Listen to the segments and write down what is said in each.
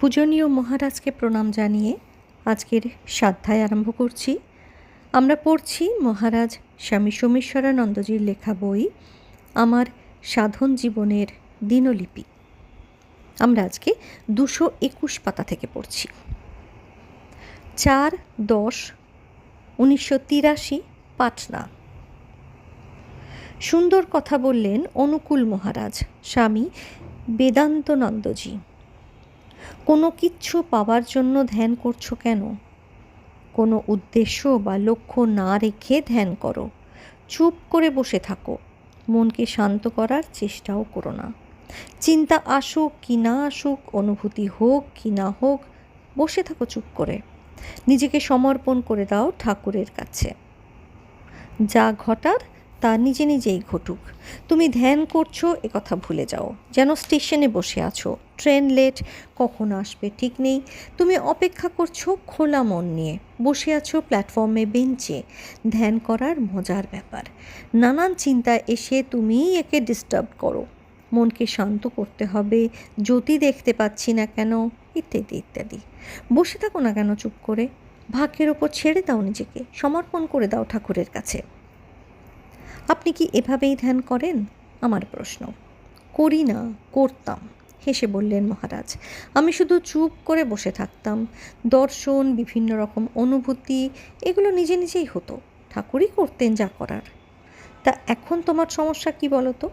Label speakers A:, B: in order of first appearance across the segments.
A: পূজনীয় মহারাজকে প্রণাম জানিয়ে আজকের সাধ্যায় আরম্ভ করছি। আমরা পড়ছি মহারাজ স্বামী সোমেশ্বরানন্দজির লেখা বই, আমার সাধন জীবনের দিনলিপি। আমরা আজকে দুশো একুশ পাতা থেকে পড়ছি। চার দশ উনিশশো তিরাশি পাটনা। সুন্দর কথা বললেন অনুকূল মহারাজ, স্বামী বেদান্তনন্দজি। কোনো কিচ্ছু পাওয়ার জন্য ধ্যান করছ কেন? কোনো উদ্দেশ্য বা লক্ষ্য না রেখে ধ্যান করো। চুপ করে বসে থাকো। মনকে শান্ত করার চেষ্টাও করো না। চিন্তা আসুক কি না আসুক, অনুভূতি হোক কি না হোক, বসে থাকো চুপ করে। নিজেকে সমর্পণ করে দাও ঠাকুরের কাছে। যা ঘটার তা নিজে নিজেই ঘটুক। তুমি ধ্যান করছ কথা ভুলে যাও। যেন স্টেশনে বসে আছো। ট্রেন লেট, কখন আসবে ঠিক নেই। তুমি অপেক্ষা করছ খোলা মন নিয়ে। বসে আছো প্ল্যাটফর্মে বেঞ্চে। ধ্যান করার মজার ব্যাপার। নানান চিন্তা এসে তুমি একে ডিস্টার্ব করো। মনকে শান্ত করতে হবে, জ্যোতি দেখতে পাচ্ছি না কেন, ইত্যাদি ইত্যাদি। বসে থাকো না কেন চুপ করে? ভাগ্যের ওপর ছেড়ে দাও নিজেকে। সমর্পণ করে দাও ঠাকুরের কাছে। আপনি কি এভাবেই ধ্যান করেন? আমার প্রশ্ন। করি না, করতাম। হেসে বললেন, মহারাজ, আমি শুধু চুপ করে বসে থাকতাম। দর্শন, বিভিন্ন রকম অনুভূতি, এগুলো নিজে নিজেই হতো। ঠাকুরই করতেন যা করার। তা এখন তোমার সমস্যা কি বলো তো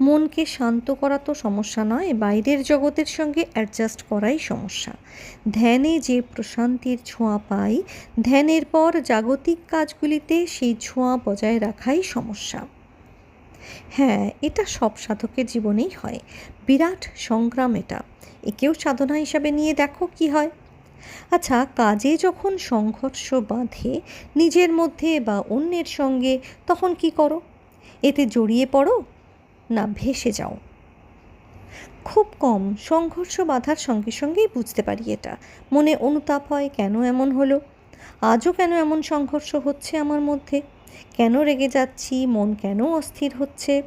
A: মনকে শান্ত করা তো সমস্যা নয়, বাইরের জগতের সঙ্গে অ্যাডজাস্ট করাই সমস্যা। ধ্যানে যে প্রশান্তির ছোঁয়া পাই, ধ্যানের পর জাগতিক কাজগুলিতে সেই ছোঁয়া বজায় রাখাই সমস্যা। হ্যাঁ এটা সব সাধকের জীবনেই হয়। বিরাট সংগ্রাম এটা। একেও সাধনা হিসাবে নিয়ে দেখো কি হয়। আচ্ছা কাজে যখন সংঘর্ষ বাঁধে, নিজের মধ্যে বা অন্যের সঙ্গে তখন কি করো? এতে জড়িয়ে পড়ো না ভেসে যাও? খুব কম সংঘর্ষ বাধার সঙ্গে সঙ্গেই বুঝতে পারি এটা। মনে অনুতাপ হয়, কেন এমন হলো? আজও কেন এমন সংঘর্ষ হচ্ছে আমার মধ্যে? কেন রেগে যাচ্ছি? মন কেন অস্থির হচ্ছে?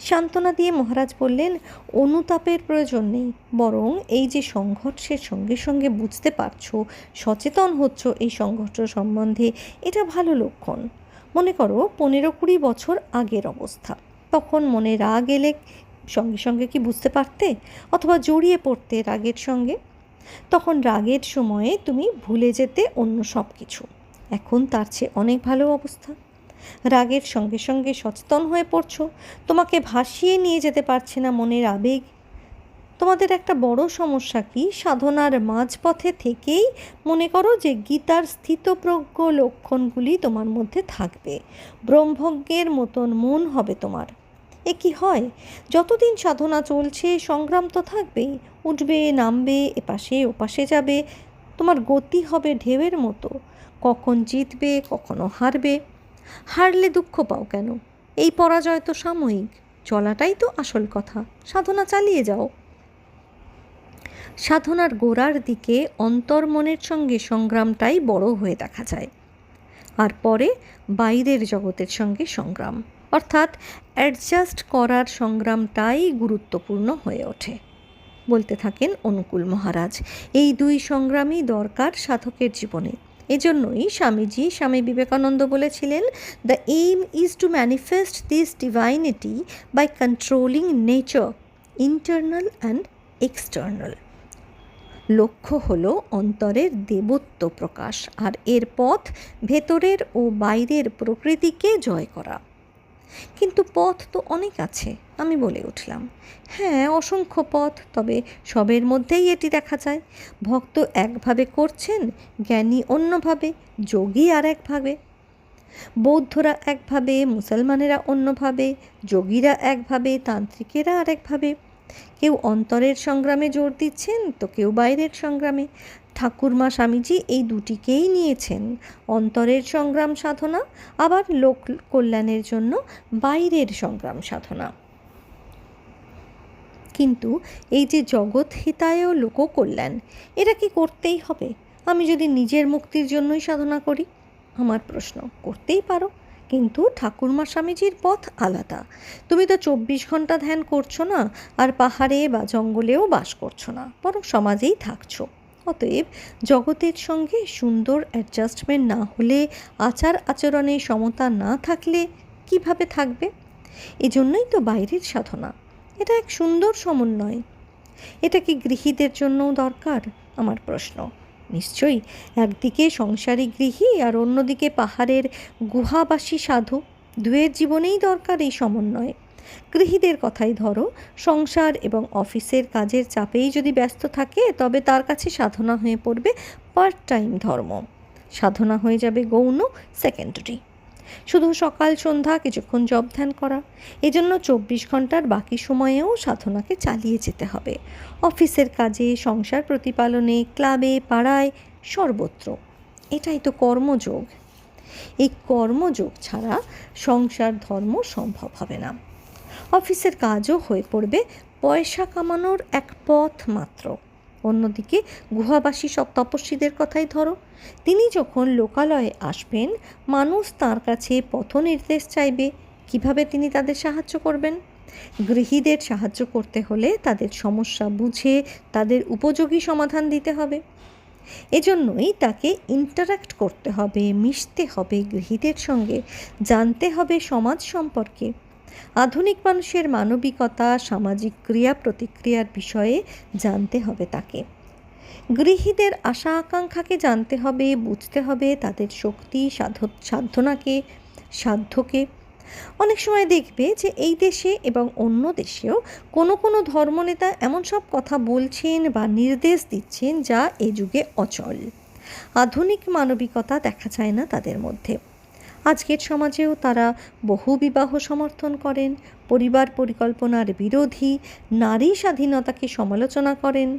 A: সান্ত্বনা দিয়ে মহারাজ বললেন, অনুতাপের প্রয়োজন নেই, বরং এই যে সংঘর্ষের সঙ্গে সঙ্গে বুঝতে পারছ, সচেতন হচ্ছ এই সংঘর্ষ সম্বন্ধে, এটা ভালো লক্ষণ। মনে করো পনেরো কুড়ি বছর আগের অবস্থা। তখন মনে রাগ এলে সঙ্গে সঙ্গে কি বুঝতে পারতে? অথবা জড়িয়ে পড়তে রাগের সঙ্গে? তখন রাগের সময়ে তুমি ভুলে যেতে অন্য সব কিছু এখন তার চেয়ে অনেক ভালো অবস্থা। রাগের সঙ্গে সঙ্গে সচেতন হয়ে পড়ছো। তোমাকে ভাসিয়ে নিয়ে যেতে পারছে না মনের আবেগ। তোমাদের একটা বড় সমস্যা কি? সাধনার মাঝপথে থেকেই মনে করো যে গীতার স্থিতপ্রজ্ঞ লক্ষণগুলি তোমার মধ্যে থাকবে। ব্রহ্মজ্ঞের মতন মন হবে তোমার। এ কি হয়? যতদিন সাধনা চলছে, সংগ্রাম তো থাকবেই। উঠবে, নামবে, এপাশে, ওপাশে যাবে তোমার গতি হবে ঢেউয়ের মতো। কখন জিতবে, কখনো হারবে। হারলে দুঃখ পাও কেন? এই পরাজয় তো সাময়িক। চলাটাই তো আসল কথা। সাধনা চালিয়ে যাও। সাধনার গোড়ার দিকে অন্তর্মনের সঙ্গে সংগ্রামটাই বড় হয়ে দেখা যায়। আর পরে বাইরের জগতের সঙ্গে সংগ্রাম। অর্থাৎ অ্যাডজাস্ট করার সংগ্রামটাই গুরুত্বপূর্ণ হয়ে ওঠে। বলতে থাকেন অনুকূল মহারাজ। এই দুই সংগ্রামই দরকার সাধকের জীবনে। এজন্যই স্বামীজি স্বামী বিবেকানন্দ বলেছিলেন the aim is to manifest this divinity by controlling nature internal and external লক্ষ্য হলো অন্তরের দেবত্ব প্রকাশ আর এর পথ ভেতরের ও বাইরের প্রকৃতিকে জয় করা। কিন্তু পথ তো অনেক আছে, আমি বলে উঠলাম। হ্যাঁ অসংখ্য পথ, তবে সবের মধ্যেই এটি দেখা যায়। ভক্ত একভাবে করছেন, জ্ঞানী অন্যভাবে, যোগী আর একভাবে। বৌদ্ধরা একভাবে, মুসলমানেরা অন্যভাবে, যোগীরা একভাবে, তান্ত্রিকেরা আরেকভাবে। কেউ অন্তরের সংগ্রামে জোর দিচ্ছেন, তো কেউ বাইরের সংগ্রামে। ঠাকুরমা স্বামীজি এই দুটিকেই নিয়েছেন, অন্তরের সংগ্রাম সাধনা, আবার লোক কল্যাণের জন্য বাইরের সংগ্রাম সাধনা। কিন্তু এই যে জগৎ হিতায় লোককল্যাণ এটা কি করতেই হবে? আমি যদি নিজের মুক্তির জন্যই সাধনা করি, আমার প্রশ্ন, করতেই পারো? কিন্তু ঠাকুরমা স্বামীজির পথ আলাদা। তুমি তো চব্বিশ ঘণ্টা ধ্যান করছ না, আর পাহাড়ে বা জঙ্গলেও বাস করছ না, বরং সমাজেই থাকছো। অতএব জগতের সঙ্গে সুন্দর অ্যাডজাস্টমেন্ট না হলে, আচার আচরণে সমতা না থাকলে কীভাবে থাকবে? এজন্যই তো বাইরের সাধনা। এটা এক সুন্দর সমন্বয়। এটা কি গৃহীদের জন্যও দরকার? আমার প্রশ্ন। নিশ্চয়ই। একদিকে সংসারী গৃহী আর অন্যদিকে পাহাড়ের গুহাবাসী সাধু। দুয়ের জীবনেই দরকার এই সমন্বয়। গৃহীদের কথাই ধরো, সংসার এবং অফিসের কাজের চাপেই যদি ব্যস্ত থাকে, তবে তার কাছে সাধনা হয়ে পড়বে পার্ট টাইম ধর্ম। সাধনা হয়ে যাবে গৌণ সেকেন্ডারি শুধু সকাল সন্ধ্যা, কিছুক্ষণ জব ধ্যান করা। এজন্য চব্বিশ ঘণ্টার বাকি সময়েও সাধনাকে চালিয়ে যেতে হবে। অফিসের কাজে, সংসার প্রতিপালনে, ক্লাবে, পাড়ায় সর্বত্র। এটাই তো কর্মযোগ। এই কর্মযোগ ছাড়া সংসার ধর্ম সম্ভব হবে না। অফিসের কাজও হয়ে পড়বে পয়সা কামানোর এক পথ মাত্র। অন্যদিকে গুহাবাসী সব তপস্বীদের কথাই ধরো। তিনি যখন লোকালয়ে আসবেন, মানুষ তার কাছে পথ নির্দেশ চাইবে, কীভাবে তিনি তাদের সাহায্য করবেন? গৃহীদের সাহায্য করতে হলে তাদের সমস্যা বুঝে তাদের উপযোগী সমাধান দিতে হবে। এজন্যই তাকে ইন্টারাক্ট করতে হবে, মিশতে হবে গৃহীদের সঙ্গে, জানতে হবে সমাজ সম্পর্কে। আধুনিক মানুষের মানবিকতা, সামাজিক ক্রিয়া, প্রতিক্রিয়ার বিষয়ে জানতে হবে তাকে। গৃহীদের আশা, আকাঙ্ক্ষাকে জানতে হবে, বুঝতে হবে তাদের শক্তি, সাধ সাধনাকে সাধ্যকে। অনেক সময় দেখবে যে এই দেশে এবং অন্য দেশেও কোনো কোনো ধর্মনেতা এমন সব কথা বলছেন বা নির্দেশ দিচ্ছেন যা এ যুগে অচল। আধুনিক মানবিকতা দেখা যায় না তাদের মধ্যে। আজকের সমাজেও তারা বহু বিবাহ সমর্থন করেন, পরিবার পরিকল্পনার বিরোধী, নারী স্বাধীনতাকে সমালোচনা করেন।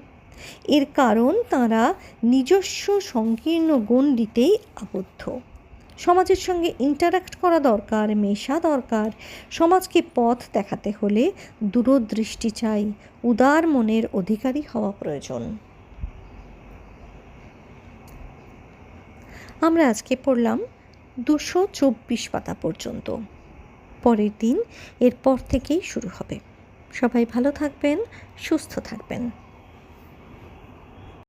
A: এর কারণ তারা নিজস্ব সংকীর্ণ গণ্ডিতেই আবদ্ধ। সমাজের সঙ্গে ইন্টারাক্ট করা দরকার, মেশা দরকার। সমাজকে পথ দেখাতে হলে দূরদৃষ্টি চাই, উদার মনের অধিকারী হওয়া প্রয়োজন। আমরা আজকে পড়লাম দুশো চব্বিশ পাতা পর্যন্ত। পরের দিন এরপর থেকেই শুরু হবে। সবাই ভালো থাকবেন, সুস্থ থাকবেন।